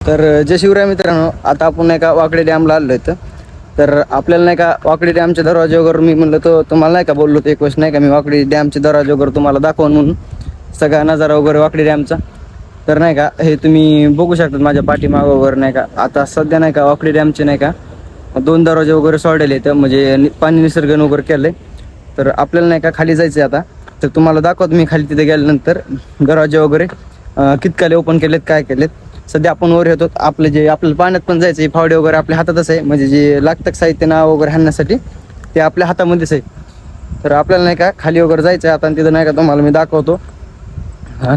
तर जय शिवराय मित्रांनो. आता आपण नाही का वाकडे डॅमला आलो आहे तर आपल्याला नाही का वाकडे डॅमच्या दरवाज्यावर मी म्हणलं तो तुम्हाला नाही का बोललो होतो एक वर्ष नाही का मी वाकडी डॅमच्या दरवाज्यावर तुम्हाला दाखवून म्हणून. सगळा नजारा वगैरे वाकडी डॅमचा. तर नाही का हे तुम्ही बघू शकतात माझ्या पाठीमागं वगैरे नाही का. आता सध्या नाही का वाकडी डॅमचे नाही का दोन दरवाजे वगैरे सोडलेले आहेत म्हणजे पाणी निसर्गन वगैरे केलंय. तर आपल्याला नाही का खाली जायचं आता. तर तुम्हाला दाखवतो मी खाली तिथे गेल्यानंतर. दरवाजे वगैरे कितकाले ओपन केलेत काय केलेत. सध्या आपण वर येतो. आपलं जे आपल्याला पाण्यात पण जायचं फावडे वगैरे आपल्या हातातच आहे. म्हणजे जे लागतं साहित्य नाव वगैरे हाणण्यासाठी ते आपल्या हातामध्येच आहे. तर आपल्याला नाही का खाली वगैरे जायचं आहे आता आणि तिथं नाही का तुम्हाला मी दाखवतो.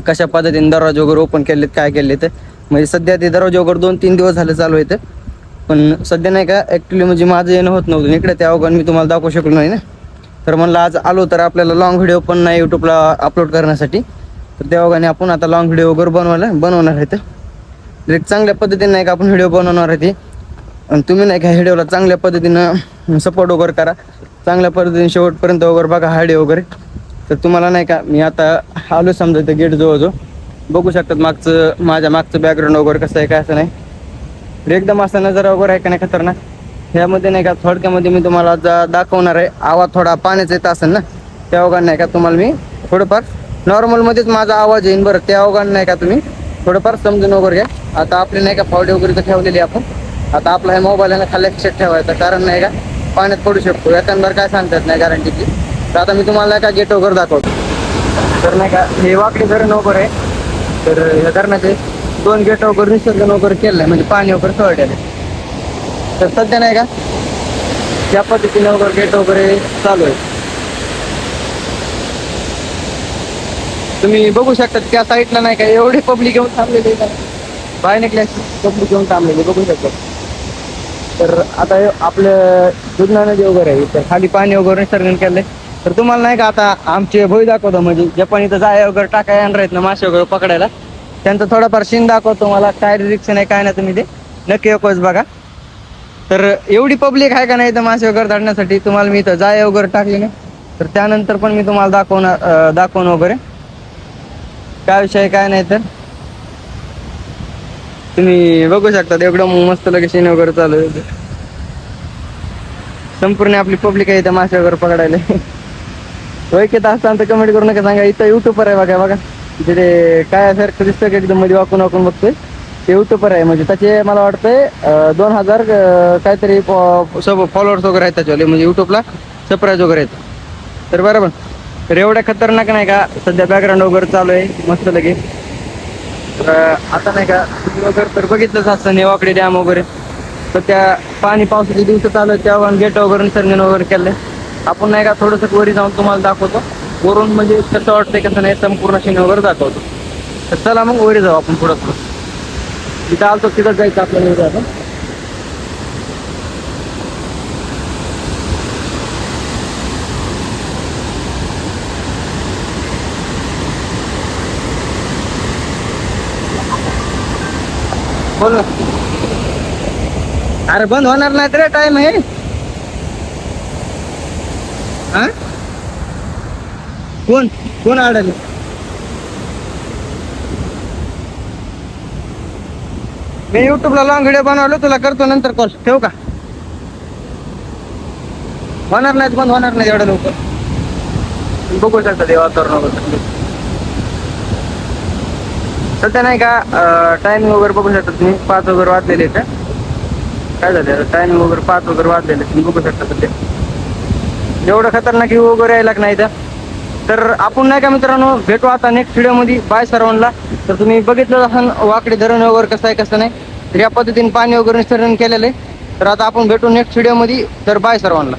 कशा पद्धतीने दरवाजे वगैरे ओपन केलेत काय केले तर म्हणजे सध्या ते दरवाजे वगैरे दोन तीन दिवस झाले चालू आहेत. पण सध्या नाही का ॲक्च्युली म्हणजे माझं येणं होत नव्हतं. इकडे त्या अवघण मी तुम्हाला दाखवू शकलो नाही ना. तर म्हणलं आज आलो तर आपल्याला लॉंग व्हिडिओ पण नाही यूट्यूबला अपलोड करण्यासाठी. तर त्या अवघाने आपण आता लॉंग व्हिडिओ वगैरे बनवायला बनवणार आहे तर. एक चांगल्या पद्धतीने नाही का आपण व्हिडिओ बनवणार आहे ती. आणि तुम्ही नाही का व्हिडिओला चांगल्या पद्धतीनं सपोर्ट वगैरे करा. चांगल्या पद्धतीने शेवटपर्यंत वगैरे बघा व्हिडिओ वगैरे. तर तुम्हाला नाही का मी आता आलो समजा ते गेट जवळ बघू शकतात मागचं माझ्या मागचं बॅकग्राऊंड वगैरे कसं आहे काय असं नाही. एकदम असा नजारा वगैरे आहे का नाही खतरनाक? ह्यामध्ये नाही का थोडक्यामध्ये मी तुम्हाला जा दाखवणार आहे. आवाज थोडा पाण्याचा येत असेल ना त्या अवघान नाही का तुम्हाला मी थोडंफार नॉर्मलमध्येच माझा आवाज येईन बरं. त्या अवघान नाही का तुम्ही थोडंफार समजून वगैरे घ्या. आता आपले नाही का फावडे वगैरे तर ठेवलेली आपण. आता आपला हे मोबाईल आहे ना खाली खिशात ठेवायचा. कारण नाही का पाण्यात पडू शकतो. एकंदर काय सांगतात नाही गॅरंटीची तर आता मी तुम्हाला का गेट वगैरे दाखवतो. तर नाही का हे वाकडे धरण वगैरे आहे. तर या धरणाचे दोन गेट वगैरे निसर्गन वगैरे केलं आहे म्हणजे पाणी वगैरे सोडलेलं आहे. तर सध्या नाही का त्या पद्धतीने वगैरे गेट वगैरे चालू आहे. तुम्ही बघू शकता त्या साईडला नाही का एवढे पब्लिक येऊन थांबलेले बाहेर निघल्या पब्लिक येऊन थांबलेले बघू शकता. तर आता आपलं दुधना नदी वगैरे आहे तर खाली पाणी वगैरे निसर्गन केलंय. तर तुम्हाला नाही का आता आमचे भोई दाखवतो म्हणजे जपानी इथं जाय वगैरे टाकाय येणार आहेत ना मासे वगैरे पकडायला. त्यांचं थोडाफार शीन दाखवतो मला काय रिक्षा नाही काय नाही तुम्ही ते नक्की एकच बघा. तर एवढी पब्लिक आहे का नाही इथं मासे वगैरे धरण्यासाठी तुम्हाला मी इथं जाय वगैरे टाकले ना तर त्यानंतर पण मी तुम्हाला दाखवणार दाखवून वगैरे. काय विषय काय नाही तर. तुम्ही बघू शकता एकदम मस्त लगेच वगैरे चालू आहे. संपूर्ण आपली पब्लिक आहे इथं मासे वगैरे पकडायला. वैकेत असताना तर कमेंट करू नका सांगा इथं युट्यूबर आहे बघा बघा. तिथे काय सारखं दिसतं की एकदम मध्ये वाकून वाकून बघतोय. ते युट्यूबर आहे म्हणजे त्याचे मला वाटतंय दोन हजार काहीतरी सब फॉलोअर्स वगैरे आहेत त्याच्यावाले म्हणजे युट्यूबला सरप्राईज वगैरे आहेत. तर बरोबर तर एवढ्या खतरनाक नाही का? सध्या बॅकग्राऊंड वगैरे चालू आहे. मस्त लगे. तर आता नाही का? वगैरे तर बघितलंच असतं नेवाकडे डॅम वगैरे. तर त्या पाणी पावसाचे दिवस चालू आहे तेव्हा गेट वगैरे निसर्गन वगैरे केलंय. आपण नाही का थोडंसं वरी जाऊन तुम्हाला दाखवतो. वरून म्हणजे कसं वाटतंय कसं नाही संपूर्ण सीन वगैरे दाखवतो. तर चला मग वरी जाऊ आपण पुढं. पुढं तिथं आलतो तिथं जायचं आपल्याला बोल. अरे बंद होणार नाही रे टाइम आहे. हा? कोण? कोण अडले मी युट्यूबला लॉंग व्हिडिओ बनवलो तुला करतो नंतर कॉल ठेवू का? होणार नाहीत बंद होणार नाही एवढं लवकर. बघू शकता देवा वातावरण सध्या नाही का टायमिंग वगैरे बघू शकता तुम्ही. पाच वगैरे वाजलेले आहेत. का? काय झालं टायमिंग वगैरे पाच वगैरे वाजलेले तुम्ही बघू शकता सध्या. एवढं खतरनाक व्ह्यू वगैरे यायला नाही तर तर आपण नाही का मित्रांनो भेटू आता नेक्स्ट व्हिडिओमध्ये बाय सर्वांना. तर तुम्ही बघितलं असाल वाकडे धरण वगैरे कसं आहे कसं नाही. तर या पद्धतीने पाणी वगैरे निसर्जन केलेलं आहे. तर आता आपण भेटू नेक्स्ट व्हिडिओमध्ये तर बाय सर्वांना.